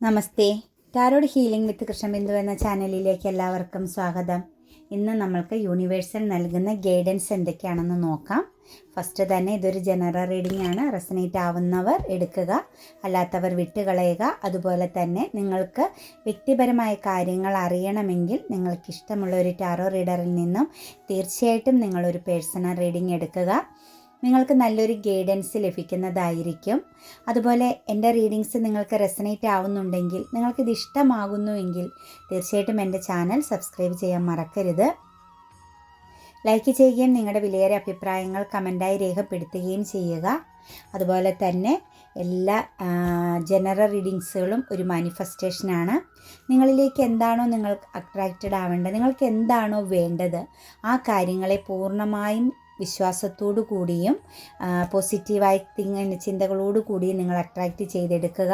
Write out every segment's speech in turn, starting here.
Namaste. Tarot healing with Krishnabindu എന്ന ചാനലിലേക്ക് എല്ലാവർക്കും സ്വാഗതം. ഇന്ന് നമ്മൾക്ക് യൂണിവേഴ്സൽ നൽകുന്ന ഗൈഡൻസ് എന്തൊക്കെയാണെന്ന് നോക്കാം. ഫസ്റ്റ് തന്നെ ഇതൊരു ജനറൽ റീഡിംഗ് ആണ്. റെസനേറ്റ് ആവുന്നവർ എടുക്കുക അല്ലാത്തവർ വിട്ടുകളയുക. അതുപോലെ തന്നെ നിങ്ങൾക്ക് വ്യക്തിപരമായ കാര്യങ്ങൾ അറിയണമെങ്കിൽ നിങ്ങൾക്ക് ഇഷ്ടമുള്ള ഒരു ടാറോ റീഡറിൽ നിന്നും തീർച്ചയായിട്ടും നിങ്ങളൊരു പേഴ്സണൽ റീഡിംഗ് എടുക്കുക. നിങ്ങൾക്ക് നല്ലൊരു ഗൈഡൻസ് ലഭിക്കുന്നതായിരിക്കും. അതുപോലെ എന്റെ റീഡിങ്സ് നിങ്ങൾക്ക് റെസനേറ്റ് ആവുന്നുണ്ടെങ്കിൽ നിങ്ങൾക്കിത് ഇഷ്ടമാകുന്നുവെങ്കിൽ തീർച്ചയായിട്ടും എന്റെ ചാനൽ സബ്സ്ക്രൈബ് ചെയ്യാൻ മറക്കരുത്. ലൈക്ക് ചെയ്യുകയും നിങ്ങളുടെ വിലയേറെ അഭിപ്രായങ്ങൾ കമന്റായി രേഖപ്പെടുത്തുകയും ചെയ്യുക. അതുപോലെ തന്നെ എല്ലാ ജനറൽ റീഡിങ്സുകളും ഒരു മാനിഫെസ്റ്റേഷനാണ് നിങ്ങളിലേക്ക് എന്താണോ നിങ്ങൾ അട്രാക്റ്റഡ് ആവേണ്ടത് നിങ്ങൾക്ക് എന്താണോ വേണ്ടത് ആ കാര്യങ്ങളെ പൂർണമായും വിശ്വാസത്തോടു കൂടിയും പോസിറ്റീവായി കൂടിയും നിങ്ങൾ അട്രാക്റ്റ് ചെയ്തെടുക്കുക.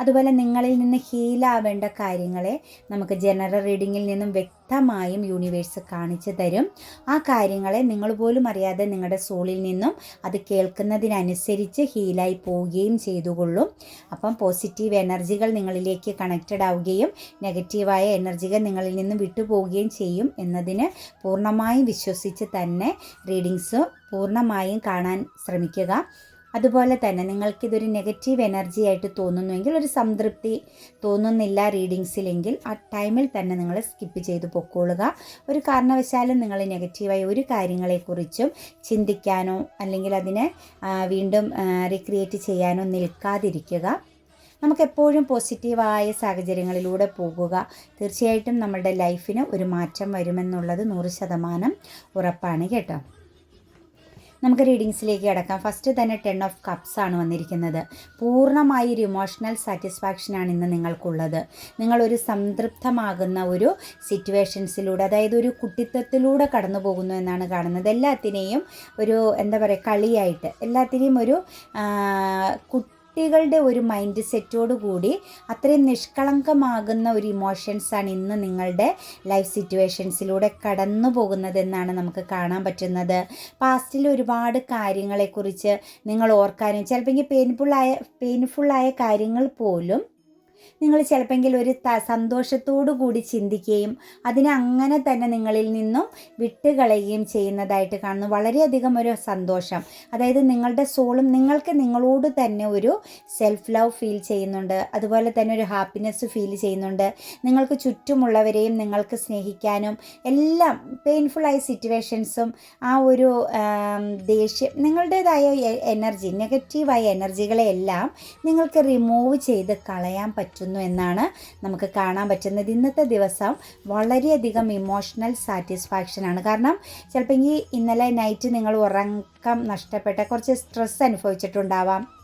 അതുപോലെ നിങ്ങളിൽ നിന്ന് ഹീലാവേണ്ട കാര്യങ്ങളെ നമുക്ക് ജനറൽ റീഡിങ്ങിൽ നിന്നും വ്യക്തമായും യൂണിവേഴ്സ് കാണിച്ചു തരും. ആ കാര്യങ്ങളെ നിങ്ങൾ പോലും അറിയാതെ നിങ്ങളുടെ സോളിൽ നിന്നും അത് കേൾക്കുന്നതിനനുസരിച്ച് ഹീലായി പോവുകയും ചെയ്തുകൊള്ളും. അപ്പം പോസിറ്റീവ് എനർജികൾ നിങ്ങളിലേക്ക് കണക്റ്റഡ് ആവുകയും നെഗറ്റീവായ എനർജികൾ നിങ്ങളിൽ നിന്നും വിട്ടുപോവുകയും ചെയ്യും എന്നതിന് പൂർണമായും വിശ്വസിച്ച് തന്നെ റീഡിങ്സ് പൂർണമായും കാണാൻ ശ്രമിക്കുക. അതുപോലെ തന്നെ നിങ്ങൾക്കിതൊരു നെഗറ്റീവ് എനർജി ആയിട്ട് തോന്നുന്നുവെങ്കിൽ ഒരു സംതൃപ്തി തോന്നുന്നില്ല റീഡിങ്സിലെങ്കിൽ ആ ടൈമിൽ തന്നെ നിങ്ങൾ സ്കിപ്പ് ചെയ്ത് പൊക്കോളുക. ഒരു കാരണവശാലും നിങ്ങൾ നെഗറ്റീവായ ഒരു കാര്യങ്ങളെക്കുറിച്ചും ചിന്തിക്കാനോ അല്ലെങ്കിൽ അതിനെ വീണ്ടും റീക്രിയേറ്റ് ചെയ്യാനോ നിൽക്കാതിരിക്കുക. നമുക്കെപ്പോഴും പോസിറ്റീവായ സാഹചര്യങ്ങളിലൂടെ പോകുക. തീർച്ചയായിട്ടും നമ്മുടെ ലൈഫിന് ഒരു മാറ്റം വരുമെന്നുള്ളത് നൂറ് ശതമാനം ഉറപ്പാണ് കേട്ടോ. നമുക്ക് റീഡിങ്സിലേക്ക് കിടക്കാം. ഫസ്റ്റ് തന്നെ ടെൻ ഓഫ് കപ്സ് ആണ് വന്നിരിക്കുന്നത്. പൂർണമായി ഒരു ഇമോഷണൽ സാറ്റിസ്ഫാക്ഷനാണ് ഇന്ന് നിങ്ങൾക്കുള്ളത്. നിങ്ങളൊരു സംതൃപ്തമാകുന്ന ഒരു സിറ്റുവേഷൻസിലൂടെ അതായത് ഒരു കുട്ടിത്വത്തിലൂടെ കടന്നു പോകുന്നു എന്നാണ് കാണുന്നത്. എല്ലാത്തിനെയും ഒരു എന്താ പറയുക കളിയായിട്ട് എല്ലാത്തിനെയും ഒരു കുട്ടികളുടെ ഒരു മൈൻഡ് സെറ്റോടു കൂടി അത്രയും നിഷ്കളങ്കമാകുന്ന ഒരു ഇമോഷൻസാണ് ഇന്ന് നിങ്ങളുടെ ലൈഫ് സിറ്റുവേഷൻസിലൂടെ കടന്നു പോകുന്നതെന്നാണ് നമുക്ക് കാണാൻ പറ്റുന്നത്. പാസ്റ്റിൽ ഒരുപാട് കാര്യങ്ങളെക്കുറിച്ച് നിങ്ങൾ ഓർക്കാനും ചിലപ്പോൾ പെയിൻഫുള്ളായ പെയിൻഫുള്ളായ കാര്യങ്ങൾ പോലും നിങ്ങൾ ചിലപ്പോൾ ഒരു സന്തോഷത്തോടു കൂടി ചിന്തിക്കുകയും അതിനെ അങ്ങനെ തന്നെ നിങ്ങളിൽ നിന്നും വിട്ടുകളയുകയും ചെയ്യുന്നതായിട്ട് കാണുന്നു. വളരെയധികം ഒരു സന്തോഷം. അതായത് നിങ്ങളുടെ സോളും നിങ്ങൾക്ക് നിങ്ങളോട് തന്നെ ഒരു സെൽഫ് ലവ് ഫീൽ ചെയ്യുന്നുണ്ട്. അതുപോലെ തന്നെ ഒരു ഹാപ്പിനെസ് ഫീൽ ചെയ്യുന്നുണ്ട്. നിങ്ങൾക്ക് ചുറ്റുമുള്ളവരെയും നിങ്ങൾക്ക് സ്നേഹിക്കാനും എല്ലാം പെയിൻഫുള്ളായ സിറ്റുവേഷൻസും ആ ഒരു ദേഷ്യം നിങ്ങളുടേതായ എനർജി നെഗറ്റീവായ എനർജികളെയെല്ലാം നിങ്ങൾക്ക് റിമൂവ് ചെയ്ത് കളയാൻ പറ്റുന്നു പറ്റുന്നു എന്നാണ് നമുക്ക് കാണാൻ പറ്റുന്നത്. ഇന്നത്തെ ദിവസം വളരെയധികം ഇമോഷണൽ സാറ്റിസ്ഫാക്ഷൻ ആണ്. കാരണം ചിലപ്പോൾ ഇന്നലെ നൈറ്റ് നിങ്ങൾ ഉറക്കം നഷ്ടപ്പെട്ട കുറച്ച് സ്ട്രെസ് അനുഭവിച്ചിട്ടുണ്ടാവാം.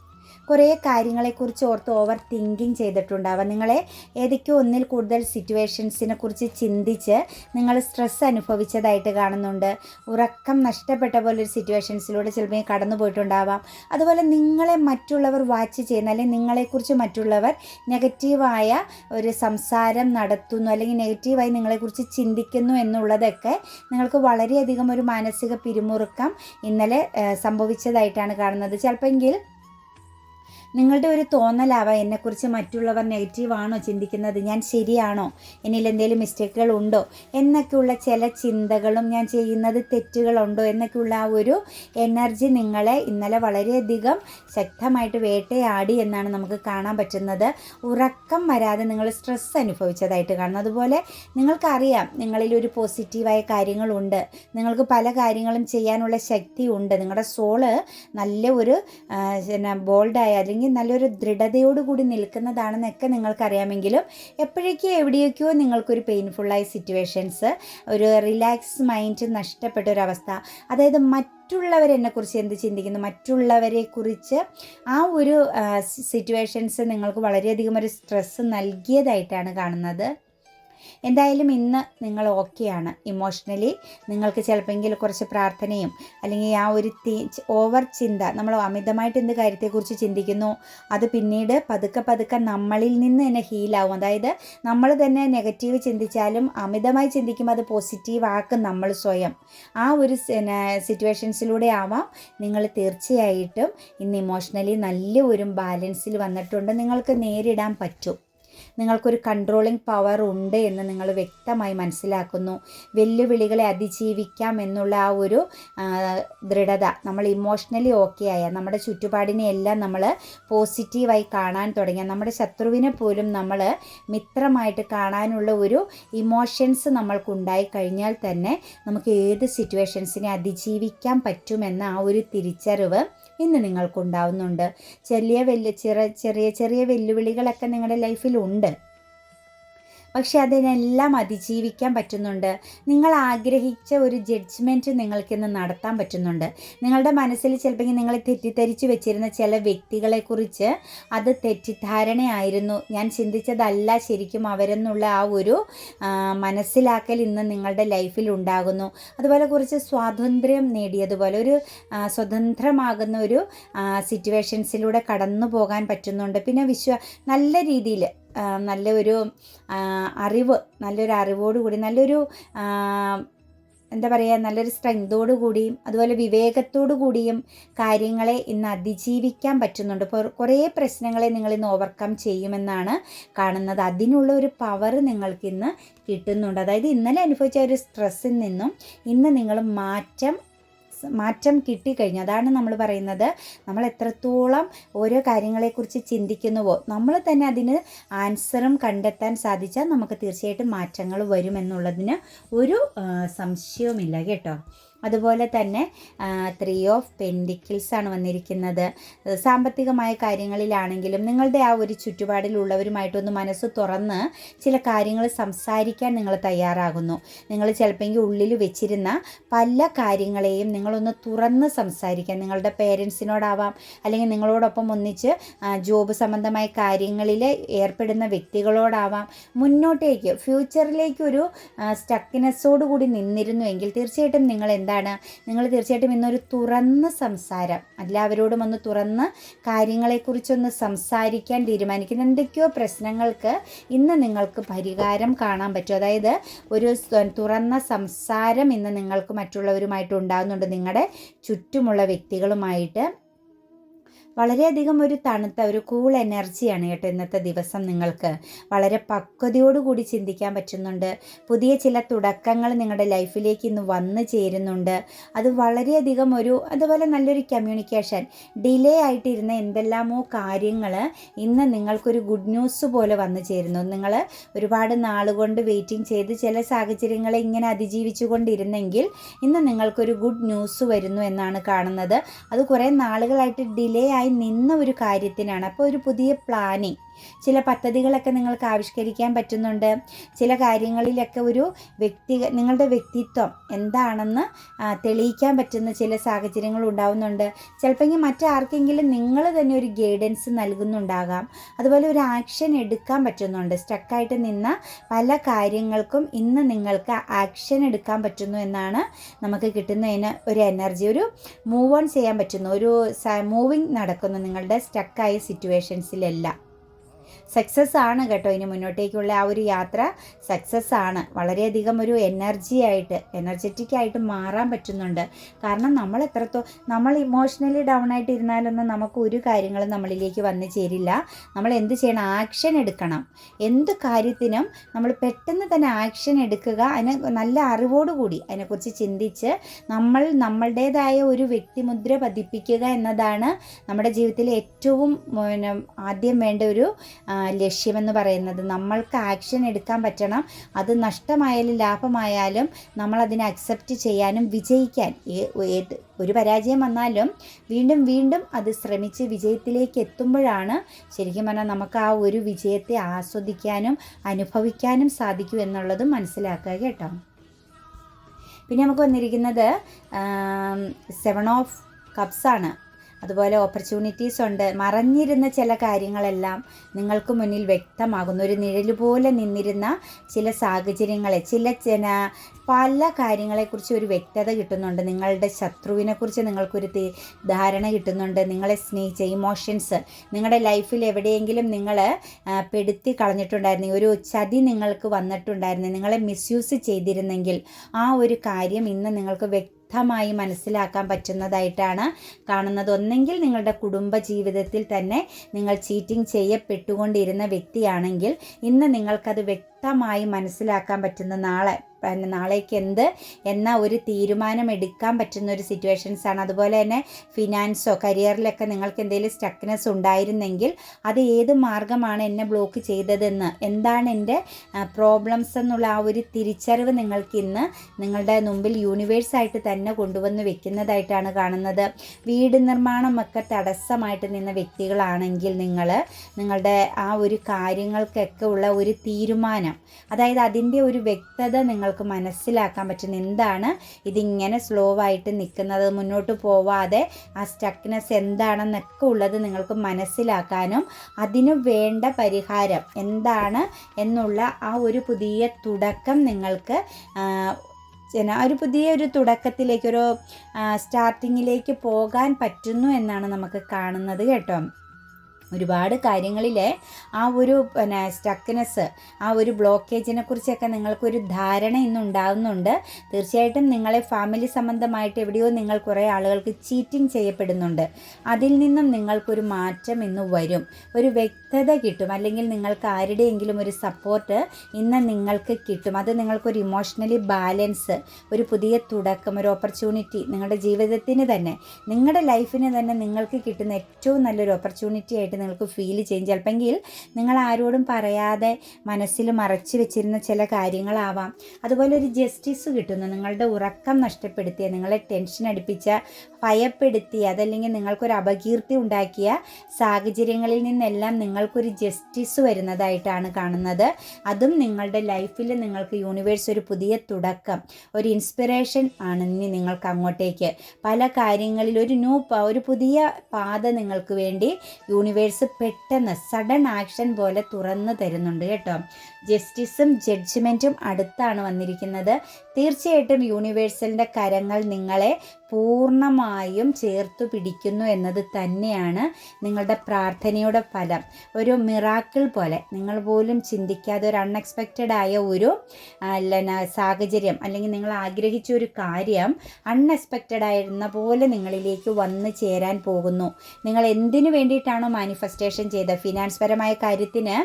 കുറേ കാര്യങ്ങളെക്കുറിച്ച് ഓർത്ത് ഓവർ തിങ്കിങ് ചെയ്തിട്ടുണ്ടാവാം നിങ്ങളെ ഏതൊക്കെയോ ഒന്നിൽ കൂടുതൽ സിറ്റുവേഷൻസിനെ കുറിച്ച് ചിന്തിച്ച് നിങ്ങൾ സ്ട്രെസ് അനുഭവിച്ചതായിട്ട് കാണുന്നുണ്ട്. ഉറക്കം നഷ്ടപ്പെട്ട പോലെ ഒരു സിറ്റുവേഷൻസിലൂടെ ചിലപ്പോൾ കടന്നു പോയിട്ടുണ്ടാവാം. അതുപോലെ നിങ്ങളെ മറ്റുള്ളവർ വാച്ച് ചെയ്യുന്ന അല്ലെങ്കിൽ നിങ്ങളെക്കുറിച്ച് മറ്റുള്ളവർ നെഗറ്റീവായ ഒരു സംസാരം നടത്തുന്നു അല്ലെങ്കിൽ നെഗറ്റീവായി നിങ്ങളെക്കുറിച്ച് ചിന്തിക്കുന്നു എന്നുള്ളതൊക്കെ നിങ്ങൾക്ക് വളരെയധികം ഒരു മാനസിക പിരിമുറുക്കം ഇന്നലെ സംഭവിച്ചതായിട്ടാണ് കാണുന്നത്. ചിലപ്പോൾ നിങ്ങളുടെ ഒരു തോന്നലാവാം എന്നെക്കുറിച്ച് മറ്റുള്ളവർ നെഗറ്റീവാണോ ചിന്തിക്കുന്നത്? ഞാൻ ശരിയാണോ? എന്നിൽ എന്തെങ്കിലും മിസ്റ്റേക്കുകൾ ഉണ്ടോ? എന്നൊക്കെയുള്ള ചില ചിന്തകളും ഞാൻ ചെയ്യുന്നത് തെറ്റുകളുണ്ടോ? എന്നൊക്കെയുള്ള ആ ഒരു എനർജി നിങ്ങളെ ഇന്നലെ വളരെയധികം ശക്തമായിട്ട് വേട്ടയാടി എന്നാണ് നമുക്ക് കാണാൻ പറ്റുന്നത്. ഉറക്കം വരാതെ നിങ്ങൾ സ്ട്രെസ് അനുഭവിച്ചതായിട്ട് കാണുന്നു. അതുപോലെ നിങ്ങൾക്കറിയാം നിങ്ങളിൽ ഒരു പോസിറ്റീവായ കാര്യങ്ങളുണ്ട് നിങ്ങൾക്ക് പല കാര്യങ്ങളും ചെയ്യാനുള്ള ശക്തി ഉണ്ട്. നിങ്ങളുടെ സോൾ നല്ല ഒരു ബോൾഡായ അല്ലെങ്കിൽ നല്ലൊരു ദൃഢതയോടുകൂടി നിൽക്കുന്നതാണെന്നൊക്കെ നിങ്ങൾക്കറിയാമെങ്കിലും എപ്പോഴേക്കും എവിടെയൊക്കെയോ നിങ്ങൾക്കൊരു പെയിൻഫുള്ളായ സിറ്റുവേഷൻസ് ഒരു റിലാക്സ് മൈൻഡ് നഷ്ടപ്പെട്ട ഒരവസ്ഥ അതായത് മറ്റുള്ളവരെന്നെക്കുറിച്ച് എന്ത് ചിന്തിക്കുന്നു? മറ്റുള്ളവരെ കുറിച്ച് ആ ഒരു സിറ്റുവേഷൻസ് നിങ്ങൾക്ക് വളരെയധികം ഒരു സ്ട്രെസ്സ് നൽകിയതായിട്ടാണ് കാണുന്നത്. എന്തായാലും ഇന്ന് നിങ്ങൾ ഓക്കെയാണ് ഇമോഷണലി നിങ്ങൾക്ക് ചിലപ്പോൾ കുറച്ച് പ്രാർത്ഥനയും അല്ലെങ്കിൽ ആ ഒരു ഓവർ ചിന്ത നമ്മൾ അമിതമായിട്ട് എന്ത് കാര്യത്തെക്കുറിച്ച് ചിന്തിക്കുന്നു അത് പിന്നീട് പതുക്കെ പതുക്കെ നമ്മളിൽ നിന്ന് തന്നെ ഹീലാവും അതായത് നമ്മൾ തന്നെ നെഗറ്റീവ് ചിന്തിച്ചാലും അമിതമായി ചിന്തിക്കുമ്പോൾ അത് പോസിറ്റീവ് ആക്കും നമ്മൾ സ്വയം. ആ ഒരു സിറ്റുവേഷൻസിലൂടെ ആവാം. നിങ്ങൾ തീർച്ചയായിട്ടും ഇന്ന് ഇമോഷണലി നല്ല ഒരു ബാലൻസിൽ വന്നിട്ടുണ്ട്. നിങ്ങൾക്ക് നേരിടാൻ പറ്റും. നിങ്ങൾക്കൊരു കൺട്രോളിംഗ് പവർ ഉണ്ട് എന്ന് നിങ്ങൾ വ്യക്തമായി മനസ്സിലാക്കുന്നു. വെല്ലുവിളികളെ അതിജീവിക്കാം എന്നുള്ള ആ ഒരു ദൃഢത നമ്മൾ ഇമോഷണലി ഓക്കെ ആയ നമ്മുടെ ചുറ്റുപാടിനെ എല്ലാം നമ്മൾ പോസിറ്റീവായി കാണാൻ തുടങ്ങിയ നമ്മുടെ ശത്രുവിനെ പോലും നമ്മൾ മിത്രമായിട്ട് കാണാനുള്ള ഒരു ഇമോഷൻസ് നമ്മൾക്കുണ്ടായി കഴിഞ്ഞാൽ തന്നെ നമുക്ക് ഏത് സിറ്റുവേഷൻസിനെ അതിജീവിക്കാൻ പറ്റുമെന്ന ആ ഒരു തിരിച്ചറിവ് ഇന്ന് നിങ്ങൾക്കുണ്ടാവുന്നുണ്ട്. ചെറിയ വെല്ലു ചെറിയ ചെറിയ ചെറിയ വെല്ലുവിളികളൊക്കെ നിങ്ങളുടെ ലൈഫിലുണ്ട് പക്ഷെ അതിനെല്ലാം അതിജീവിക്കാൻ പറ്റുന്നുണ്ട്. നിങ്ങൾ ആഗ്രഹിച്ച ഒരു ജഡ്ജ്മെന്റ് നിങ്ങൾക്കിന്ന് നടത്താൻ പറ്റുന്നുണ്ട്. നിങ്ങളുടെ മനസ്സിൽ ചിലപ്പോൾ നിങ്ങൾ തെറ്റിദ്ധരിച്ച് വെച്ചിരുന്ന ചില വ്യക്തികളെക്കുറിച്ച് അത് തെറ്റിദ്ധാരണയായിരുന്നു. ഞാൻ ചിന്തിച്ചതല്ല ശരിക്കും അവരെന്നുള്ള ആ ഒരു മനസ്സിലാക്കൽ ഇന്ന് നിങ്ങളുടെ ലൈഫിൽ ഉണ്ടാകുന്നു. അതുപോലെ കുറച്ച് സ്വാതന്ത്ര്യം നേടിയതുപോലെ ഒരു സ്വതന്ത്രമാകുന്ന ഒരു സിറ്റുവേഷൻസിലൂടെ കടന്നു പോകാൻ പറ്റുന്നുണ്ട്. പിന്നെ വിശ്വ നല്ല രീതിയിൽ നല്ല ഒരു അറിവ് നല്ലൊരു അറിവോടുകൂടി നല്ലൊരു എന്താ പറയുക നല്ലൊരു സ്ട്രെങ്തോടു കൂടിയും അതുപോലെ വിവേകത്തോടു കൂടിയും കാര്യങ്ങളെ ഇന്ന് അതിജീവിക്കാൻ പറ്റുന്നുണ്ട്. ഇപ്പോൾ കുറേ പ്രശ്നങ്ങളെ നിങ്ങൾ ഇന്ന് ഓവർകം ചെയ്യുമെന്നാണ് കാണുന്നത്. അതിനുള്ള ഒരു പവർ നിങ്ങൾക്ക് ഇന്ന് കിട്ടുന്നുണ്ട്. അതായത് ഇന്നലെ അനുഭവിച്ച ഒരു സ്ട്രെസ്സിൽ നിന്നും ഇന്ന് നിങ്ങൾ മാറ്റം മാറ്റം കിട്ടിക്കഴിഞ്ഞു. അതാണ് നമ്മൾ പറയുന്നത്. നമ്മൾ എത്രത്തോളം ഓരോ കാര്യങ്ങളെക്കുറിച്ച് ചിന്തിക്കുന്നുവോ നമ്മൾ തന്നെ അതിന് ആൻസറും കണ്ടെത്താൻ സാധിച്ചാൽ നമുക്ക് തീർച്ചയായിട്ടും മാറ്റങ്ങൾ വരുമെന്നുള്ളതിന് ഒരു സംശയവുമില്ല. കേട്ടോ? അതുപോലെ തന്നെ ത്രീ ഓഫ് പെൻഡിക്കിൾസ് ആണ് വന്നിരിക്കുന്നത്. സാമ്പത്തികമായ കാര്യങ്ങളിലാണെങ്കിലും നിങ്ങളുടെ ആ ഒരു ചുറ്റുപാടിലുള്ളവരുമായിട്ടൊന്ന് മനസ്സ് തുറന്ന് ചില കാര്യങ്ങൾ സംസാരിക്കാൻ നിങ്ങൾ തയ്യാറാകുന്നു. നിങ്ങൾ ചിലപ്പോൾ ഉള്ളിൽ വെച്ചിരുന്ന പല കാര്യങ്ങളെയും നിങ്ങളൊന്ന് തുറന്ന് സംസാരിക്കാൻ നിങ്ങളുടെ പേരൻസിനോടാവാം അല്ലെങ്കിൽ നിങ്ങളോടൊപ്പം ഒന്നിച്ച് ജോബ് സംബന്ധമായ കാര്യങ്ങളിൽ ഏർപ്പെടുന്ന വ്യക്തികളോടാവാം മുന്നോട്ടേക്ക് ഫ്യൂച്ചറിലേക്കൊരു സ്റ്റക്കിനെസ്സോടുകൂടി നിന്നിരുന്നുവെങ്കിൽ തീർച്ചയായിട്ടും നിങ്ങൾ എന്താണ്? നിങ്ങൾ തീർച്ചയായിട്ടും ഇന്നൊരു തുറന്ന സംസാരം. എല്ലാവരോടും ഒന്ന് തുറന്ന് കാര്യങ്ങളെക്കുറിച്ചൊന്ന് സംസാരിക്കാൻ തീരുമാനിക്കുന്ന എന്തൊക്കെയോ പ്രശ്നങ്ങൾക്ക് ഇന്ന് നിങ്ങൾക്ക് പരിഹാരം കാണാൻ പറ്റും. അതായത് ഒരു തുറന്ന സംസാരം ഇന്ന് നിങ്ങൾക്ക് മറ്റുള്ളവരുമായിട്ട് ഉണ്ടാകുന്നുണ്ട്. നിങ്ങളുടെ ചുറ്റുമുള്ള വ്യക്തികളുമായിട്ട് വളരെയധികം ഒരു തണുത്ത ഒരു കൂൾ എനർജിയാണ് കേട്ടോ ഇന്നത്തെ ദിവസം നിങ്ങൾക്ക്. വളരെ പക്വതയോടുകൂടി ചിന്തിക്കാൻ പറ്റുന്നുണ്ട്. പുതിയ ചില തുടക്കങ്ങൾ നിങ്ങളുടെ ലൈഫിലേക്ക് ഇന്ന് വന്നു ചേരുന്നുണ്ട്. അത് വളരെയധികം ഒരു അതുപോലെ നല്ലൊരു കമ്മ്യൂണിക്കേഷൻ ഡിലേ ആയിട്ടിരുന്ന എന്തെല്ലാമോ കാര്യങ്ങൾ ഇന്ന് നിങ്ങൾക്കൊരു ഗുഡ് ന്യൂസ് പോലെ വന്നു ചേരുന്നു. നിങ്ങൾ ഒരുപാട് നാളുകൊണ്ട് വെയിറ്റിംഗ് ചെയ്ത് ചില സാഹചര്യങ്ങളെ ഇങ്ങനെ അതിജീവിച്ചു കൊണ്ടിരുന്നെങ്കിൽ ഇന്ന് നിങ്ങൾക്കൊരു ഗുഡ് ന്യൂസ് വരുന്നു എന്നാണ് കാണുന്നത്. അത് കുറേ നാളുകളായിട്ട് ഡിലേ ആയി നിന്ന ഒരു കാര്യത്തിനാണ്. അപ്പോൾ ഒരു പുതിയ പ്ലാനിങ് ചില പദ്ധതികളൊക്കെ നിങ്ങൾക്ക് ആവിഷ്കരിക്കാൻ പറ്റുന്നുണ്ട്. ചില കാര്യങ്ങളിലൊക്കെ ഒരു വ്യക്തി നിങ്ങളുടെ വ്യക്തിത്വം എന്താണെന്ന് തെളിയിക്കാൻ പറ്റുന്ന ചില സാഹചര്യങ്ങൾ ഉണ്ടാവുന്നുണ്ട്. ചിലപ്പോൾ മറ്റാർക്കെങ്കിലും നിങ്ങൾ തന്നെ ഒരു ഗൈഡൻസ് നൽകുന്നുണ്ടാകാം. അതുപോലെ ഒരു ആക്ഷൻ എടുക്കാൻ പറ്റുന്നുണ്ട്. സ്റ്റക്കായിട്ട് നിന്ന പല കാര്യങ്ങൾക്കും ഇന്ന് നിങ്ങൾക്ക് ആക്ഷൻ എടുക്കാൻ പറ്റുന്നു എന്നാണ് നമുക്ക് കിട്ടുന്നതിന് ഒരു എനർജി. ഒരു മൂവ് ഓൺ ചെയ്യാൻ പറ്റുന്നു. ഒരു മൂവിങ് നടക്കുന്നു നിങ്ങളുടെ സ്റ്റക്കായ സിറ്റുവേഷൻസിലെല്ലാം സക്സസ് ആണ് കേട്ടോ. ഇനി മുന്നോട്ടേക്കുള്ള ആ ഒരു യാത്ര സക്സസ് ആണ്. വളരെയധികം ഒരു എനർജി ആയിട്ട് എനർജറ്റിക് ആയിട്ട് മാറാൻ പറ്റുന്നുണ്ട്. കാരണം നമ്മൾ എത്രത്തോ നമ്മൾ ഇമോഷണലി ഡൗൺ ആയിട്ട് ഇരുന്നാലൊന്നും നമുക്ക് ഒരു കാര്യങ്ങളും നമ്മളിലേക്ക് വന്നു ചേരില്ല. നമ്മൾ എന്ത് ചെയ്യണം? ആക്ഷൻ എടുക്കണം. എന്ത് കാര്യത്തിനും നമ്മൾ പെട്ടെന്ന് തന്നെ ആക്ഷൻ എടുക്കുക. അതിനെ നല്ല അറിവോടുകൂടി അതിനെക്കുറിച്ച് ചിന്തിച്ച് നമ്മൾ നമ്മളുടേതായ ഒരു വ്യക്തിമുദ്ര പതിപ്പിക്കുക എന്നതാണ് നമ്മുടെ ജീവിതത്തിലെ ഏറ്റവും ആദ്യം വേണ്ട ഒരു ലക്ഷ്യമെന്ന് പറയുന്നത് നമ്മൾക്ക് ആക്ഷൻ എടുക്കാൻ പറ്റണം. അത് നഷ്ടമായാലും ലാഭമായാലും നമ്മൾ അതിനെ അക്സെപ്റ്റ് ചെയ്യാനും വിജയിക്കാൻ. ഏത് ഒരു പരാജയം വന്നാലും വീണ്ടും വീണ്ടും അത് ശ്രമിച്ച് വിജയത്തിലേക്ക് എത്തുമ്പോഴാണ് ശരിക്കും പറഞ്ഞാൽ നമുക്ക് ആ ഒരു വിജയത്തെ ആസ്വദിക്കാനും അനുഭവിക്കാനും സാധിക്കൂ എന്നുള്ളതും മനസ്സിലാക്കുക കേട്ടോ. പിന്നെ നമുക്ക് വന്നിരിക്കുന്നത് സെവൻ ഓഫ് കപ്സാണ് അതുപോലെ ഓപ്പർച്യൂണിറ്റീസ് ഉണ്ട്. മറഞ്ഞിരുന്ന ചില കാര്യങ്ങളെല്ലാം നിങ്ങൾക്ക് മുന്നിൽ വ്യക്തമാകുന്നു. ഒരു നിഴൽ പോലെ നിന്നിരുന്ന ചില സാഹചര്യങ്ങളെ ചില ചില പല കാര്യങ്ങളെക്കുറിച്ച് ഒരു വ്യക്തത കിട്ടുന്നുണ്ട്. നിങ്ങളുടെ ശത്രുവിനെക്കുറിച്ച് നിങ്ങൾക്കൊരു ധാരണ കിട്ടുന്നുണ്ട്. നിങ്ങളെ സ്നേഹിച്ച ഇമോഷൻസ് നിങ്ങളുടെ ലൈഫിൽ എവിടെയെങ്കിലും നിങ്ങൾ പെടുത്തി കളഞ്ഞിട്ടുണ്ടായിരുന്നു. ഒരു ചതി നിങ്ങൾക്ക് വന്നിട്ടുണ്ടായിരുന്നു. നിങ്ങളെ മിസ്യൂസ് ചെയ്തിരുന്നെങ്കിൽ ആ ഒരു കാര്യം ഇന്ന് നിങ്ങൾക്ക് വ്യക്ത വ്യക്തമായി മനസ്സിലാക്കാൻ പറ്റുന്നതായിട്ടാണ് കാണുന്നത്. ഒന്നെങ്കിൽ നിങ്ങളുടെ കുടുംബ ജീവിതത്തിൽ തന്നെ നിങ്ങൾ ചീറ്റിംഗ് ചെയ്യപ്പെട്ടുകൊണ്ടിരുന്ന വ്യക്തിയാണെങ്കിൽ ഇന്ന് നിങ്ങൾക്കത് വ്യക്തമായി മനസ്സിലാക്കാൻ പറ്റുന്ന നാളെ നാളേക്ക് എന്ത് എന്ന ഒരു തീരുമാനം എടുക്കാൻ പറ്റുന്ന ഒരു സിറ്റുവേഷൻസ് ആണ്. അതുപോലെ തന്നെ ഫിനാൻസോ കരിയറിലൊക്കെ നിങ്ങൾക്ക് എന്തെങ്കിലും സ്റ്റക്നെസ് ഉണ്ടായിരുന്നെങ്കിൽ അത് ഏത് മാർഗമാണ് എന്നെ ബ്ലോക്ക് ചെയ്തതെന്ന് എന്താണ് എന്റെ പ്രോബ്ലംസ് എന്നുള്ള ആ ഒരു തിരിച്ചറിവ് നിങ്ങൾക്ക് ഇന്ന് നിങ്ങളുടെ മുമ്പിൽ യൂണിവേഴ്സായിട്ട് തന്നെ കൊണ്ടുവന്ന് വെക്കുന്നതായിട്ടാണ് കാണുന്നത്. വീട് നിർമ്മാണമൊക്കെ തടസ്സമായിട്ട് നിന്ന വ്യക്തികളാണെങ്കിൽ നിങ്ങൾ നിങ്ങളുടെ ആ ഒരു കാര്യങ്ങൾക്കൊക്കെ ഉള്ള ഒരു തീരുമാനം അതായത് അതിന്റെ ഒരു വ്യക്തത നിങ്ങൾക്ക് മനസ്സിലാക്കാൻ പറ്റുന്ന എന്താണ്? ഇതിങ്ങനെ സ്ലോ ആയിട്ട് നിൽക്കുന്നത് മുന്നോട്ട് പോവാതെ ആ സ്റ്റക്നെസ് എന്താണെന്നൊക്കെ ഉള്ളത് നിങ്ങൾക്ക് മനസ്സിലാക്കാനും അതിനു വേണ്ട പരിഹാരം എന്താണ് എന്നുള്ള ആ ഒരു പുതിയ തുടക്കം നിങ്ങൾക്ക് ഒരു പുതിയൊരു തുടക്കത്തിലേക്ക് ഒരു സ്റ്റാർട്ടിങ്ങിലേക്ക് പോകാൻ പറ്റുന്നു എന്നാണ് നമുക്ക് കാണുന്നത് കേട്ടോ. ഒരുപാട് കാര്യങ്ങളിൽ ആ ഒരു പിന്നെ സ്റ്റക്നെസ് ആ ഒരു ബ്ലോക്കേജിനെ കുറിച്ചൊക്കെ നിങ്ങൾക്കൊരു ധാരണ ഇന്നുണ്ടാകുന്നുണ്ട് തീർച്ചയായിട്ടും നിങ്ങളെ ഫാമിലി സംബന്ധമായിട്ട് എവിടെയോ നിങ്ങൾ കുറേ ആളുകൾക്ക് ചീറ്റിംഗ് ചെയ്യപ്പെടുന്നുണ്ട്. അതിൽ നിന്നും നിങ്ങൾക്കൊരു മാറ്റം ഇന്ന് വരും. ഒരു വ്യക്തത കിട്ടും. അല്ലെങ്കിൽ നിങ്ങൾക്ക് ആരുടെയെങ്കിലും ഒരു സപ്പോർട്ട് ഇന്ന് നിങ്ങൾക്ക് കിട്ടും. അത് നിങ്ങൾക്കൊരു ഇമോഷണലി ബാലൻസ് ഒരു പുതിയ തുടക്കം ഒരു ഓപ്പർച്യൂണിറ്റി നിങ്ങളുടെ ജീവിതത്തിന് തന്നെ. നിങ്ങളുടെ ലൈഫിന് തന്നെ നിങ്ങൾക്ക് കിട്ടുന്ന ഏറ്റവും നല്ലൊരു ഓപ്പർച്യൂണിറ്റി ആയിട്ട് നിങ്ങൾക്ക് ഫീൽ ചെയ്യും. ചിലപ്പോൾ നിങ്ങൾ ആരോടും പറയാതെ മനസ്സിൽ മറച്ചു വെച്ചിരുന്ന ചില കാര്യങ്ങളാവാം. അതുപോലെ ഒരു ജസ്റ്റിസ് കിട്ടുന്നു. നിങ്ങളുടെ ഉറക്കം നഷ്ടപ്പെടുത്തിയ നിങ്ങളെ ടെൻഷൻ അടിപ്പിച്ച ഭയപ്പെടുത്തിയ അതല്ലെങ്കിൽ നിങ്ങൾക്കൊരു അപകീർത്തി ഉണ്ടാക്കിയ സാഹചര്യങ്ങളിൽ നിന്നെല്ലാം നിങ്ങൾക്കൊരു ജസ്റ്റിസ് വരുന്നതായിട്ടാണ് കാണുന്നത്. അതും നിങ്ങളുടെ ലൈഫിൽ നിങ്ങൾക്ക് യൂണിവേഴ്സ് ഒരു പുതിയ തുടക്കം ഒരു ഇൻസ്പിറേഷൻ ആണ് ഇനി നിങ്ങൾക്ക് അങ്ങോട്ടേക്ക്. പല കാര്യങ്ങളിൽ ഒരു ന്യൂ ഒരു പുതിയ പാത നിങ്ങൾക്ക് വേണ്ടി യൂണിവേഴ്സ് പെട്ടെന്ന് സഡൻ ആക്ഷൻ പോലെ തുറന്നു തരുന്നുണ്ട് കേട്ടോ. ജസ്റ്റിസും ജഡ്ജ്മെന്റും അടുത്താണ് വന്നിരിക്കുന്നത്. തീർച്ചയായിട്ടും യൂണിവേഴ്സലിന്റെ കരങ്ങൾ നിങ്ങളെ പൂർണമായും ചേർത്തു പിടിക്കുന്നു എന്നത് തന്നെയാണ് നിങ്ങളുടെ പ്രാർത്ഥനയുടെ ഫലം. ഒരു മിറാക്കിൾ പോലെ നിങ്ങൾ പോലും ചിന്തിക്കാതെ ഒരു അൺഎക്സ്പെക്റ്റഡ് ആയ ഒരു സാഹചര്യം അല്ലെങ്കിൽ നിങ്ങൾ ആഗ്രഹിച്ച ഒരു കാര്യം അൺഎക്സ്പെക്റ്റഡ് ആയിരുന്ന പോലെ നിങ്ങളിലേക്ക് വന്നു ചേരാൻ പോകുന്നു. നിങ്ങൾ എന്തിനു വേണ്ടിയിട്ടാണോ മാനിഫെസ്റ്റേഷൻ ചെയ്തത്? ഫിനാൻസ് പരമായ കാര്യത്തിന്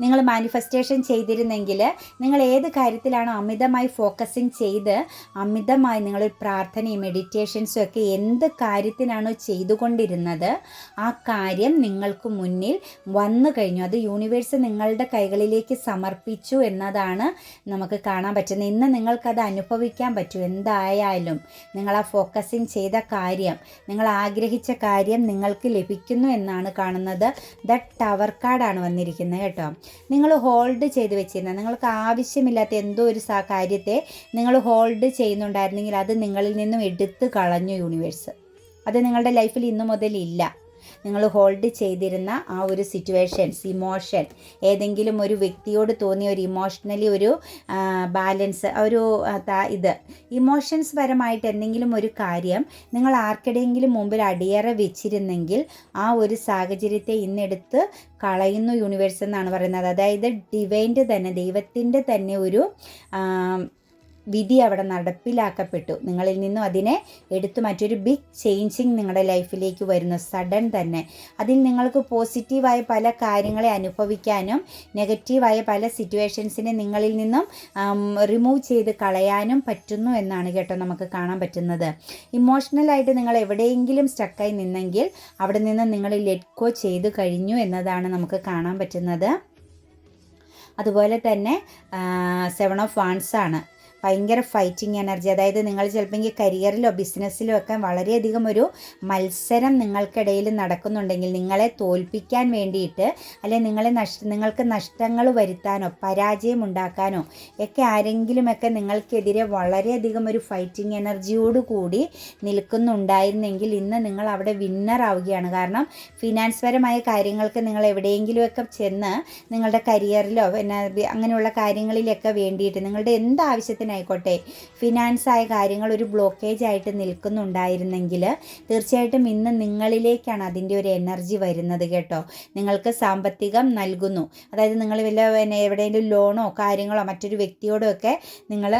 നിങ്ങൾ മാനിഫെസ്റ്റേഷൻ ചെയ്തിരുന്നെങ്കിൽ നിങ്ങൾ ഏത് കാര്യത്തിലാണ് അമിതമായി ഫോക്കസിങ് ചെയ്ത് അമിതമായി നിങ്ങൾ പ്രാർത്ഥനയും മെഡിറ്റേഷൻസും ഒക്കെ എന്ത് കാര്യത്തിനാണോ ചെയ്തുകൊണ്ടിരുന്നത് ആ കാര്യം നിങ്ങൾക്ക് മുന്നിൽ വന്നു കഴിഞ്ഞു. അത് യൂണിവേഴ്സ് നിങ്ങളുടെ കൈകളിലേക്ക് സമർപ്പിച്ചു എന്നതാണ് നമുക്ക് കാണാൻ പറ്റുന്നത്. ഇന്ന് നിങ്ങൾക്കത് അനുഭവിക്കാൻ പറ്റും. എന്തായാലും നിങ്ങൾ ആ ഫോക്കസിങ് ചെയ്ത കാര്യം നിങ്ങൾ ആഗ്രഹിച്ച കാര്യം നിങ്ങൾക്ക് ലഭിക്കുന്നു എന്നാണ് കാണുന്നത്. ദ ടവർ കാർഡാണ് വന്നിരിക്കുന്നത് കേട്ടോ. നിങ്ങൾ ഹോൾഡ് ചെയ്ത് വെച്ചിരുന്ന നിങ്ങൾക്ക് ആവശ്യമില്ലാത്ത എന്തോ ഒരു കാര്യത്തെ നിങ്ങൾ ഹോൾഡ് ചെയ്യുന്നുണ്ടായിരുന്നെങ്കിൽ അത് നിങ്ങളിൽ നിന്നും എടുത്തു കളഞ്ഞു യൂണിവേഴ്സ് അത് നിങ്ങളുടെ ലൈഫിൽ ഇന്നു മുതൽ ഇല്ല. നിങ്ങൾ ഹോൾഡ് ചെയ്തിരുന്ന ആ ഒരു സിറ്റുവേഷൻസ് ഇമോഷൻ ഏതെങ്കിലും ഒരു വ്യക്തിയോട് തോന്നിയ ഒരു ഇമോഷണലി ഒരു ബാലൻസ് ഒരു ഇത്. ഇമോഷൻസ് പരമായിട്ട് എന്തെങ്കിലും ഒരു കാര്യം നിങ്ങൾ ആർക്കിടെയെങ്കിലും മുമ്പിൽ അടിയറ വെച്ചിരുന്നെങ്കിൽ ആ ഒരു സാഹചര്യത്തെ ഇന്നെടുത്ത് കളയുന്നു യൂണിവേഴ്സ് എന്നാണ് പറയുന്നത്. അതായത് ഡിവൈന്റെ തന്നെ ദൈവത്തിന്റെ തന്നെ ഒരു വിധി അവിടെ നടപ്പിലാക്കപ്പെട്ടു. നിങ്ങളിൽ നിന്നും അതിനെ എടുത്തു മറ്റൊരു ബിഗ് ചേഞ്ചിങ് നിങ്ങളുടെ ലൈഫിലേക്ക് വരുന്നു. സഡൻ തന്നെ. അതിൽ നിങ്ങൾക്ക് പോസിറ്റീവായ പല കാര്യങ്ങളെ അനുഭവിക്കാനും നെഗറ്റീവായ പല സിറ്റുവേഷൻസിനെ നിങ്ങളിൽ നിന്നും റിമൂവ് ചെയ്ത് കളയാനും പറ്റുന്നു എന്നാണ് കേട്ടോ നമുക്ക് കാണാൻ പറ്റുന്നത്. ഇമോഷണലായിട്ട് നിങ്ങൾ എവിടെയെങ്കിലും സ്റ്റക്കായി നിന്നെങ്കിൽ അവിടെ നിന്ന് നിങ്ങൾ ലെറ്റ് ഗോ ചെയ്ത് കഴിഞ്ഞു എന്നതാണ് നമുക്ക് കാണാൻ പറ്റുന്നത്. അതുപോലെ തന്നെ സെവൻ ഓഫ് വാൺസ് ആണ്. ഭയങ്കര ഫൈറ്റിംഗ് എനർജി അതായത് നിങ്ങൾ ചിലപ്പോൾ കരിയറിലോ ബിസിനസ്സിലോ ഒക്കെ വളരെയധികം ഒരു മത്സരം നിങ്ങൾക്കിടയിൽ നടക്കുന്നുണ്ടെങ്കിൽ നിങ്ങളെ തോൽപ്പിക്കാൻ വേണ്ടിയിട്ട് അല്ലെ നിങ്ങളെ നഷ്ട നിങ്ങൾക്ക് നഷ്ടങ്ങൾ വരുത്താനോ പരാജയം ഉണ്ടാക്കാനോ ഒക്കെ ആരെങ്കിലുമൊക്കെ നിങ്ങൾക്കെതിരെ വളരെയധികം ഒരു ഫൈറ്റിംഗ് എനർജിയോട് കൂടി നിൽക്കുന്നുണ്ടായിരുന്നെങ്കിൽ ഇന്ന് നിങ്ങൾ അവിടെ വിന്നർ ആവുകയാണ്. കാരണം ഫിനാൻസ് പരമായ കാര്യങ്ങൾക്ക് നിങ്ങൾ എവിടെയെങ്കിലുമൊക്കെ ചെന്ന് നിങ്ങളുടെ കരിയറിലോ പിന്നെ അങ്ങനെയുള്ള കാര്യങ്ങളിലൊക്കെ വേണ്ടിയിട്ട് നിങ്ങളുടെ എന്ത് ആവശ്യത്തിന് ആയിക്കോട്ടെ. ഫിനാൻസ് ആയ കാര്യങ്ങൾ ഒരു ബ്ലോക്കേജ് ആയിട്ട് നിൽക്കുന്നുണ്ടായിരുന്നെങ്കിൽ തീർച്ചയായിട്ടും ഇന്ന് നിങ്ങളിലേക്കാണ് അതിന്റെ ഒരു എനർജി വരുന്നത് കേട്ടോ. നിങ്ങൾക്ക് സാമ്പത്തികം നൽകുന്നു. അതായത് നിങ്ങൾ വല്ല എവിടെയെങ്കിലും ലോണോ കാര്യങ്ങളോ മറ്റൊരു വ്യക്തിയോടോ ഒക്കെ നിങ്ങൾ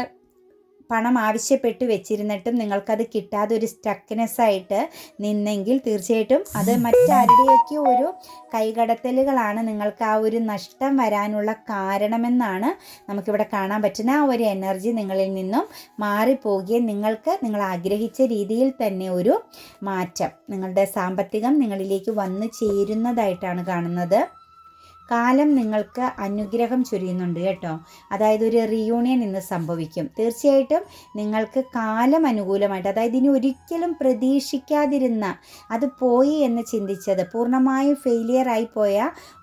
പണം ആവശ്യപ്പെട്ട് വെച്ചിരുന്നിട്ടും നിങ്ങൾക്കത് കിട്ടാതെ ഒരു സ്റ്റക്നെസ് ആയിട്ട് നിന്നെങ്കിൽ തീർച്ചയായിട്ടും അത് മറ്റാരുടെയൊക്കെ ഒരു കൈകടത്തലുകളാണ് നിങ്ങൾക്ക് ആ ഒരു നഷ്ടം വരാനുള്ള കാരണമെന്നാണ് നമുക്കിവിടെ കാണാൻ പറ്റുന്ന ആ ഒരു എനർജി നിങ്ങളിൽ നിന്നും മാറിപ്പോകുകയും നിങ്ങൾക്ക് നിങ്ങൾ ആഗ്രഹിച്ച രീതിയിൽ തന്നെ ഒരു മാറ്റം നിങ്ങളുടെ സാമ്പത്തികം നിങ്ങളിലേക്ക് വന്നു ചേരുന്നതായിട്ടാണ് കാണുന്നത്. കാലം നിങ്ങൾക്ക് അനുഗ്രഹം ചൊരിയുന്നുണ്ട് കേട്ടോ. അതായത് ഒരു റിയൂണിയൻ ഇന്ന് സംഭവിക്കും. തീർച്ചയായിട്ടും നിങ്ങൾക്ക് കാലം അനുകൂലമായിട്ട് അതായത് ഇനി ഒരിക്കലും പ്രതീക്ഷിക്കാതിരുന്ന അത് പോയി എന്ന് ചിന്തിച്ചത് പൂർണമായും ഫെയിലിയർ ആയി പോയ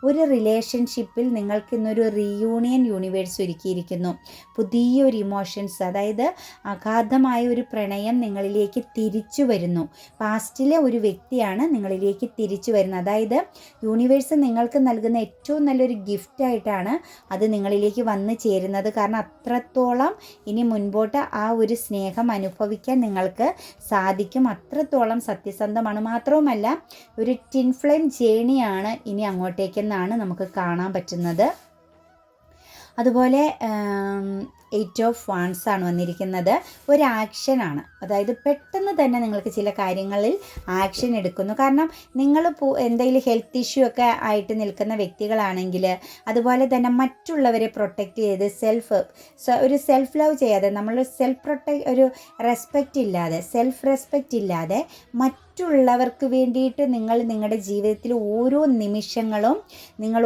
ഒരു റിലേഷൻഷിപ്പിൽ നിങ്ങൾക്ക് ഇന്നൊരു റിയൂണിയൻ യൂണിവേഴ്സ് ഒരുക്കിയിരിക്കുന്നു. പുതിയൊരു ഇമോഷൻസ് അതായത് അഗാധമായ ഒരു പ്രണയം നിങ്ങളിലേക്ക് തിരിച്ചു വരുന്നു. പാസ്റ്റിലെ ഒരു വ്യക്തിയാണ് നിങ്ങളിലേക്ക് തിരിച്ചു വരുന്നത്. അതായത് യൂണിവേഴ്സ് നിങ്ങൾക്ക് നൽകുന്ന ഏറ്റവും ഏറ്റവും നല്ലൊരു ഗിഫ്റ്റായിട്ടാണ് അത് നിങ്ങളിലേക്ക് വന്ന് ചേരുന്നത്. കാരണം അത്രത്തോളം ഇനി മുൻപോട്ട് ആ ഒരു സ്നേഹം അനുഭവിക്കാൻ നിങ്ങൾക്ക് സാധിക്കും. അത്രത്തോളം സത്യസന്ധമാണ്. മാത്രവുമല്ല ഒരു ടിൻ ഫ്ലെയിം ജേണിയാണ് ഇനി അങ്ങോട്ടേക്കെന്നാണ് നമുക്ക് കാണാൻ പറ്റുന്നത്. അതുപോലെ എയ്റ്റ് ഓഫ് വാൺസ് ആണ് വന്നിരിക്കുന്നത്. ഒരു ആക്ഷനാണ് അതായത് പെട്ടെന്ന് തന്നെ നിങ്ങൾക്ക് ചില കാര്യങ്ങളിൽ ആക്ഷൻ എടുക്കുന്നു. കാരണം നിങ്ങൾ എന്തെങ്കിലും ഹെൽത്ത് ഇഷ്യൂ ഒക്കെ ആയിട്ട് നിൽക്കുന്ന വ്യക്തികളാണെങ്കിൽ അതുപോലെ തന്നെ മറ്റുള്ളവരെ പ്രൊട്ടക്റ്റ് ചെയ്ത് സെൽഫ് ഒരു സെൽഫ് ലവ് ചെയ്യാതെ നമ്മൾ സെൽഫ് പ്രൊട്ടക്റ്റ് ഒരു റെസ്പെക്റ്റ് ഇല്ലാതെ സെൽഫ് റെസ്പെക്റ്റ് ഇല്ലാതെ മറ്റ് മറ്റുള്ളവർക്ക് വേണ്ടിയിട്ട് നിങ്ങൾ നിങ്ങളുടെ ജീവിതത്തിൽ ഓരോ നിമിഷങ്ങളും നിങ്ങൾ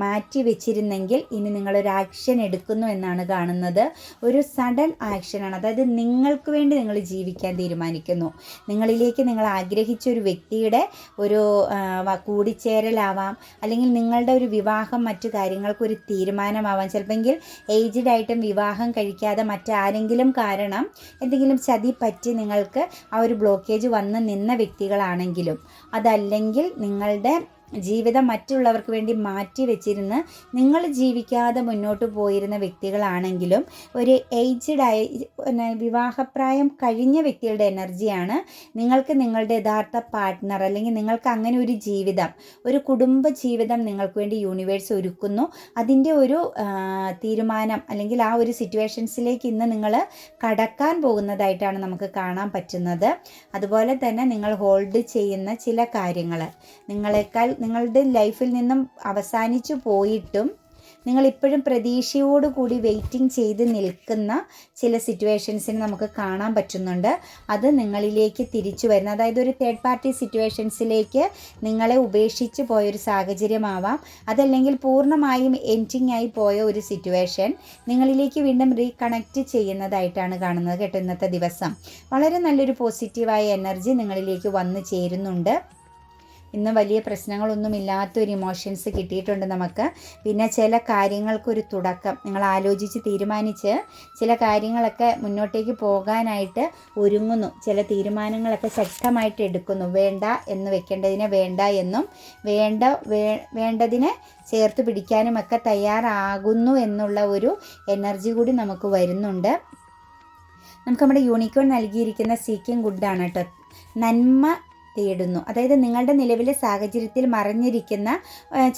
മാറ്റി വെച്ചിരുന്നെങ്കിൽ ഇനി നിങ്ങളൊരു ആക്ഷൻ എടുക്കുന്നു എന്നാണ് കാണുന്നത്. ഒരു സഡൻ ആക്ഷനാണ് അതായത് നിങ്ങൾക്ക് വേണ്ടി നിങ്ങൾ ജീവിക്കാൻ തീരുമാനിക്കുന്നു. നിങ്ങളിലേക്ക് നിങ്ങൾ ആഗ്രഹിച്ച ഒരു വ്യക്തിയുടെ ഒരു കൂടിച്ചേരലാവാം. അല്ലെങ്കിൽ നിങ്ങളുടെ ഒരു വിവാഹം മറ്റു കാര്യങ്ങൾക്കൊരു തീരുമാനമാവാം. ചിലപ്പോൾ ഏജ്ഡ് ആയിട്ടും വിവാഹം കഴിക്കാതെ മറ്റാരെങ്കിലും കാരണം എന്തെങ്കിലും ചതി പറ്റി നിങ്ങൾക്ക് ആ ഒരു ബ്ലോക്കേജ് വന്ന് നിന്ന വ്യക്തികളാണെങ്കിലും അതല്ലെങ്കിൽ നിങ്ങളുടെ ജീവിതം മറ്റുള്ളവർക്ക് വേണ്ടി മാറ്റി വെച്ചിരുന്ന് നിങ്ങൾ ജീവിക്കാതെ മുന്നോട്ട് പോയിരുന്ന വ്യക്തികളാണെങ്കിലും ഒരു ഏജ്ഡ് ആയ വിവാഹപ്രായം കഴിഞ്ഞ വ്യക്തികളുടെ എനർജിയാണ് നിങ്ങൾക്ക് നിങ്ങളുടെ യഥാർത്ഥ പാർട്ട്ണർ അല്ലെങ്കിൽ നിങ്ങൾക്ക് അങ്ങനെ ഒരു ജീവിതം ഒരു കുടുംബ ജീവിതം നിങ്ങൾക്ക് വേണ്ടി യൂണിവേഴ്സ് ഒരുക്കുന്നു. അതിന്റെ ഒരു തീരുമാനം അല്ലെങ്കിൽ ആ ഒരു സിറ്റുവേഷൻസിലേക്ക് ഇന്ന് നിങ്ങൾ കടക്കാൻ പോകുന്നതായിട്ടാണ് നമുക്ക് കാണാൻ പറ്റുന്നത്. അതുപോലെ തന്നെ നിങ്ങൾ ഹോൾഡ് ചെയ്യുന്ന ചില കാര്യങ്ങൾ നിങ്ങളെക്കാൾ നിങ്ങളുടെ ലൈഫിൽ നിന്നും അവസാനിച്ചു പോയിട്ടും നിങ്ങൾ ഇപ്പോഴും പ്രതീക്ഷയോടുകൂടി വെയിറ്റിംഗ് ചെയ്ത് നിൽക്കുന്ന ചില സിറ്റുവേഷൻസിന് നമുക്ക് കാണാൻ പറ്റുന്നുണ്ട്. അത് നിങ്ങളിലേക്ക് തിരിച്ചു വരുന്ന. അതായത് ഒരു തേർഡ് പാർട്ടി സിറ്റുവേഷൻസിലേക്ക് നിങ്ങളെ ഉപേക്ഷിച്ച് പോയൊരു സാഹചര്യമാവാം. അതല്ലെങ്കിൽ പൂർണമായും എൻഡിങ് ആയി പോയ ഒരു സിറ്റുവേഷൻ നിങ്ങളിലേക്ക് വീണ്ടും റീകണക്റ്റ് ചെയ്യുന്നതായിട്ടാണ് കാണുന്നത് കേട്ടോ ഇന്നത്തെ ദിവസം. വളരെ നല്ലൊരു പോസിറ്റീവായ എനർജി നിങ്ങളിലേക്ക് വന്നു ചേരുന്നുണ്ട്. ഇന്ന് വലിയ പ്രശ്നങ്ങളൊന്നും ഇല്ലാത്തൊരു ഇമോഷൻസ് കിട്ടിയിട്ടുണ്ട് നമുക്ക്. പിന്നെ ചില കാര്യങ്ങൾക്കൊരു തുടക്കം. നിങ്ങൾ ആലോചിച്ച് തീരുമാനിച്ച് ചില കാര്യങ്ങളൊക്കെ മുന്നോട്ടേക്ക് പോകാനായിട്ട് ഒരുങ്ങുന്നു. ചില തീരുമാനങ്ങളൊക്കെ ശക്തമായിട്ട് എടുക്കുന്നു. വേണ്ട എന്ന് വെക്കേണ്ടതിനെ വേണ്ട എന്നും വേണ്ട വേണ്ടതിനെ ചേർത്ത് പിടിക്കാനുമൊക്കെ തയ്യാറാകുന്നു എന്നുള്ള ഒരു എനർജി കൂടി നമുക്ക് വരുന്നുണ്ട്. നമുക്ക് നമ്മുടെ യൂണിക്കോൺ നൽകിയിരിക്കുന്ന സീക്കിംഗ് ഗുഡാണ് കേട്ടോ. നന്മ തേടുന്നു. അതായത് നിങ്ങളുടെ നിലവിലെ സാഹചര്യത്തിൽ മറഞ്ഞിരിക്കുന്ന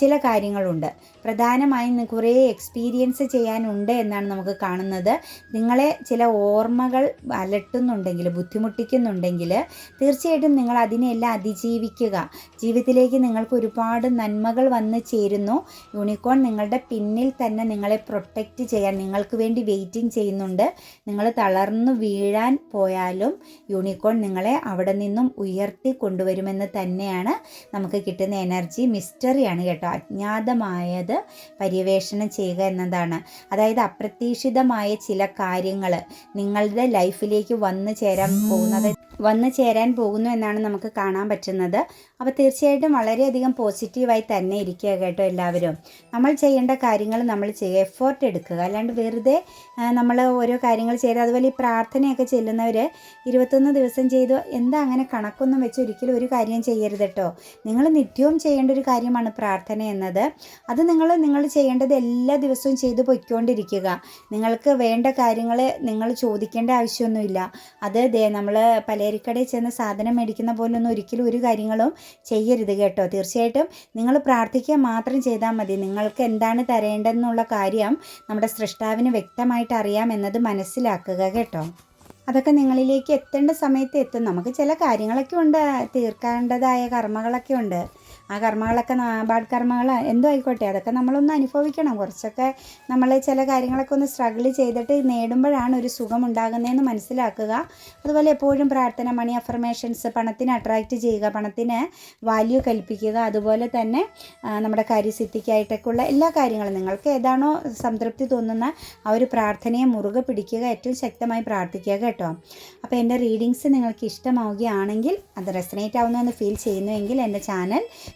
ചില കാര്യങ്ങളുണ്ട്. പ്രധാനമായും കുറേ എക്സ്പീരിയൻസ് ചെയ്യാനുണ്ട് എന്നാണ് നമുക്ക് കാണുന്നത്. നിങ്ങളെ ചില ഓർമ്മകൾ അലട്ടുന്നുണ്ടെങ്കിൽ ബുദ്ധിമുട്ടിക്കുന്നുണ്ടെങ്കിൽ തീർച്ചയായിട്ടും നിങ്ങൾ അതിനെല്ലാം അതിജീവിക്കുക. ജീവിതത്തിലേക്ക് നിങ്ങൾക്ക് ഒരുപാട് നന്മകൾ വന്ന് ചേരുന്നു. യൂണിക്കോൺ നിങ്ങളുടെ പിന്നിൽ തന്നെ നിങ്ങളെ പ്രൊട്ടക്റ്റ് ചെയ്യാൻ നിങ്ങൾക്ക് വേണ്ടി വെയിറ്റിംഗ് ചെയ്യുന്നുണ്ട്. നിങ്ങൾ തളർന്നു വീഴാൻ പോയാലും യൂണിക്കോൺ നിങ്ങളെ അവിടെ നിന്നും ഉയർത്തി കൊണ്ടുവരുമെന്ന് തന്നെയാണ് നമുക്ക് കിട്ടുന്ന എനർജി മിസ്റ്ററിയാണ് കേട്ടോ. അജ്ഞാതമായത് പര്യവേഷണം ചെയ്യുക എന്നതാണ്. അതായത് അപ്രതീക്ഷിതമായ ചില കാര്യങ്ങൾ നിങ്ങളുടെ ലൈഫിലേക്ക് വന്നു ചേരാൻ പോകുന്നത് വന്നു ചേരാൻ പോകുന്നു എന്നാണ് നമുക്ക് കാണാൻ പറ്റുന്നത്. അപ്പോൾ തീർച്ചയായിട്ടും വളരെയധികം പോസിറ്റീവായി തന്നെ ഇരിക്കുക കേട്ടോ എല്ലാവരും. നമ്മൾ ചെയ്യേണ്ട കാര്യങ്ങൾ നമ്മൾ ചെയ്യുക എഫേർട്ട് എടുക്കുക. അല്ലാണ്ട് വെറുതെ നമ്മൾ ഓരോ കാര്യങ്ങൾ ചെയ്ത് അതുപോലെ ഈ പ്രാർത്ഥനയൊക്കെ ചെല്ലുന്നവർ ഇരുപത്തൊന്ന് ദിവസം ചെയ്തു എന്താ അങ്ങനെ കണക്കൊന്നും വെച്ച് ഒരിക്കലും ഒരു കാര്യം ചെയ്യരുത് കേട്ടോ. നിങ്ങൾ നിത്യവും ചെയ്യേണ്ട ഒരു കാര്യമാണ് പ്രാർത്ഥന എന്നത്. അത് നിങ്ങൾ നിങ്ങൾ ചെയ്യേണ്ടത് എല്ലാ ദിവസവും ചെയ്തു പൊയ്ക്കൊണ്ടിരിക്കുക. നിങ്ങൾക്ക് വേണ്ട കാര്യങ്ങൾ നിങ്ങൾ ചോദിക്കേണ്ട ആവശ്യമൊന്നുമില്ല. അത് നമ്മൾ പല പലചരക്കടയിൽ ചെന്ന് സാധനം മേടിക്കുന്ന പോലൊന്നും ഒരിക്കലും ഒരു കാര്യങ്ങളും ചെയ്യരുത് കേട്ടോ. തീർച്ചയായിട്ടും നിങ്ങൾ പ്രാർത്ഥിക്കുക മാത്രം ചെയ്താൽ മതി. നിങ്ങൾക്ക് എന്താണ് തരേണ്ടതെന്നുള്ള കാര്യം നമ്മുടെ സൃഷ്ടാവിന് വ്യക്തമായിട്ട് അറിയാം എന്നത് മനസ്സിലാക്കുക കേട്ടോ. അതൊക്കെ നിങ്ങളിലേക്ക് എത്തേണ്ട സമയത്ത് എത്തും. നമുക്ക് ചില കാര്യങ്ങളൊക്കെ ഉണ്ട്. തീർക്കേണ്ടതായ കർമ്മകളൊക്കെ ഉണ്ട്. ആ കർമ്മങ്ങളൊക്കെ ബാഡ് കർമ്മങ്ങൾ എന്തോ ആയിക്കോട്ടെ അതൊക്കെ നമ്മളൊന്ന് അനുഭവിക്കണം. കുറച്ചൊക്കെ നമ്മൾ ചില കാര്യങ്ങളൊക്കെ ഒന്ന് സ്ട്രഗിൾ ചെയ്തിട്ട് നേടുമ്പോഴാണ് ഒരു സുഖം ഉണ്ടാകുന്നതെന്ന് മനസ്സിലാക്കുക. അതുപോലെ എപ്പോഴും പ്രാർത്ഥന മണി അഫർമേഷൻസ് പണത്തിന് അട്രാക്റ്റ് ചെയ്യുക പണത്തിന് വാല്യൂ കൽപ്പിക്കുക. അതുപോലെ തന്നെ നമ്മുടെ കാര്യസിദ്ധിക്കായിട്ടൊക്കെയുള്ള എല്ലാ കാര്യങ്ങളും നിങ്ങൾക്ക് ഏതാണോ സംതൃപ്തി തോന്നുന്ന ആ ഒരു പ്രാർത്ഥനയെ മുറുകെ പിടിക്കുക ഏറ്റവും ശക്തമായി പ്രാർത്ഥിക്കുക കേട്ടോ. അപ്പോൾ എന്റെ റീഡിങ്സ് നിങ്ങൾക്ക് ഇഷ്ടമാവുകയാണെങ്കിൽ അത് റെസനേറ്റ് ആവുന്നു എന്ന് ഫീൽ ചെയ്യുന്നുവെങ്കിൽ എന്റെ ചാനൽ